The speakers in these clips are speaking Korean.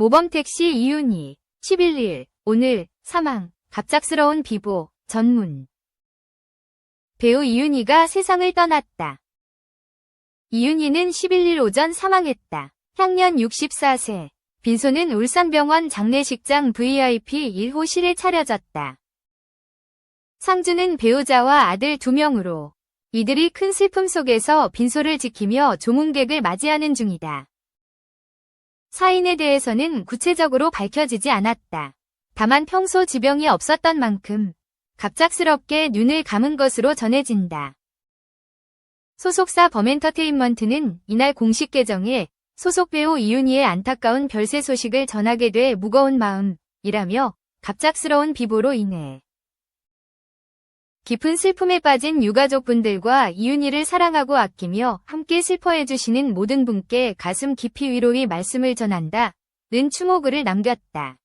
모범택시 이윤희 11일 오늘 사망 갑작스러운 비보 전문 배우 이윤희가 세상을 떠났다. 이윤희는 11일 오전 사망했다. 향년 64세. 빈소는 울산병원 장례식장 VIP 1호실에 차려졌다. 상주는 배우자와 아들 두 명으로 이들이 큰 슬픔 속에서 빈소를 지키며 조문객을 맞이하는 중이다. 사인에 대해서는 구체적으로 밝혀지지 않았다. 다만 평소 지병이 없었던 만큼 갑작스럽게 눈을 감은 것으로 전해진다. 소속사 범엔터테인먼트는 이날 공식 계정에 소속 배우 이윤희의 안타까운 별세 소식을 전하게 돼 무거운 마음이라며 갑작스러운 비보로 인해 깊은 슬픔에 빠진 유가족분들과 이윤희를 사랑하고 아끼며 함께 슬퍼해주시는 모든 분께 가슴 깊이 위로의 말씀을 전한다. 는 추모글을 남겼다.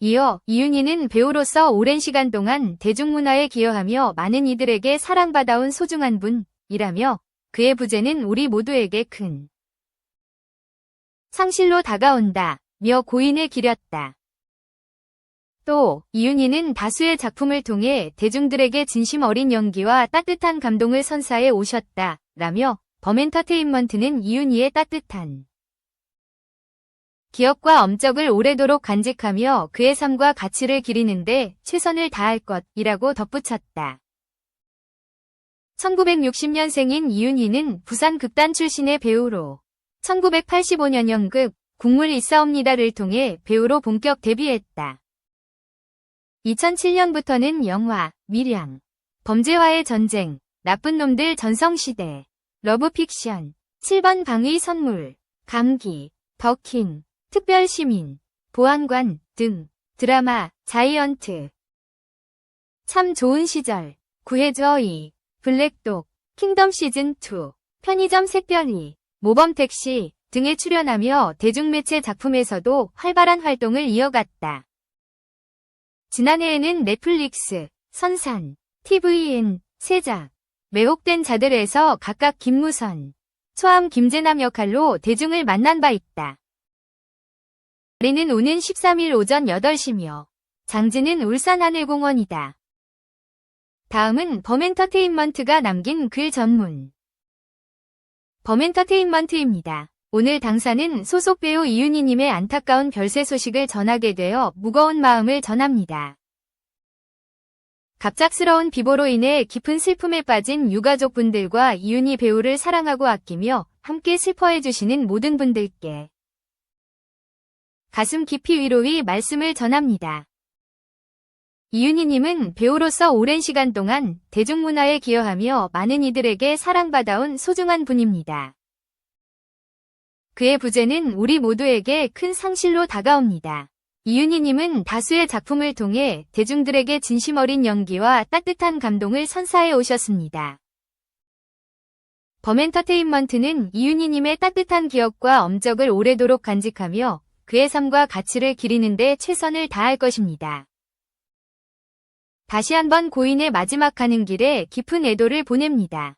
이어 이윤희는 배우로서 오랜 시간 동안 대중문화에 기여하며 많은 이들에게 사랑받아온 소중한 분이라며 그의 부재는 우리 모두에게 큰 상실로 다가온다. 며 고인을 기렸다. 또 이윤희는 다수의 작품을 통해 대중들에게 진심 어린 연기와 따뜻한 감동을 선사해 오셨다. 라며 범엔터테인먼트는 이윤희의 따뜻한 기억과 엄적을 오래도록 간직하며 그의 삶과 가치를 기리는데 최선을 다할 것이라고 덧붙였다. 1960년생인 이윤희는 부산 극단 출신의 배우로 1985년 연극 국물 있사옵니다를 통해 배우로 본격 데뷔했다. 2007년부터는 영화, 미량, 범죄와의 전쟁, 나쁜 놈들 전성시대, 러브픽션, 7번 방의 선물, 감기, 더킹, 특별시민, 보안관 등 드라마, 자이언트, 참 좋은 시절, 구해줘 이, 블랙독, 킹덤 시즌2, 편의점 색별이, 모범택시 등에 출연하며 대중매체 작품에서도 활발한 활동을 이어갔다. 지난해에는 넷플릭스, 선산, TVN, 세작, 매혹된 자들에서 각각 김무선, 초암 김재남 역할로 대중을 만난 바 있다. 자리는 오는 13일 오전 8시며 장지는 울산 하늘공원이다. 다음은 범엔터테인먼트가 남긴 글 전문 범엔터테인먼트입니다. 오늘 당사는 소속 배우 이윤희님의 안타까운 별세 소식을 전하게 되어 무거운 마음을 전합니다. 갑작스러운 비보로 인해 깊은 슬픔에 빠진 유가족분들과 이윤희 배우를 사랑하고 아끼며 함께 슬퍼해주시는 모든 분들께 가슴 깊이 위로의 말씀을 전합니다. 이윤희님은 배우로서 오랜 시간 동안 대중문화에 기여하며 많은 이들에게 사랑받아온 소중한 분입니다. 그의 부재는 우리 모두에게 큰 상실로 다가옵니다. 이윤희님은 다수의 작품을 통해 대중들에게 진심 어린 연기와 따뜻한 감동을 선사해 오셨습니다. 범엔터테인먼트는 이윤희님의 따뜻한 기억과 엄적을 오래도록 간직하며 그의 삶과 가치를 기리는 데 최선을 다할 것입니다. 다시 한번 고인의 마지막 가는 길에 깊은 애도를 보냅니다.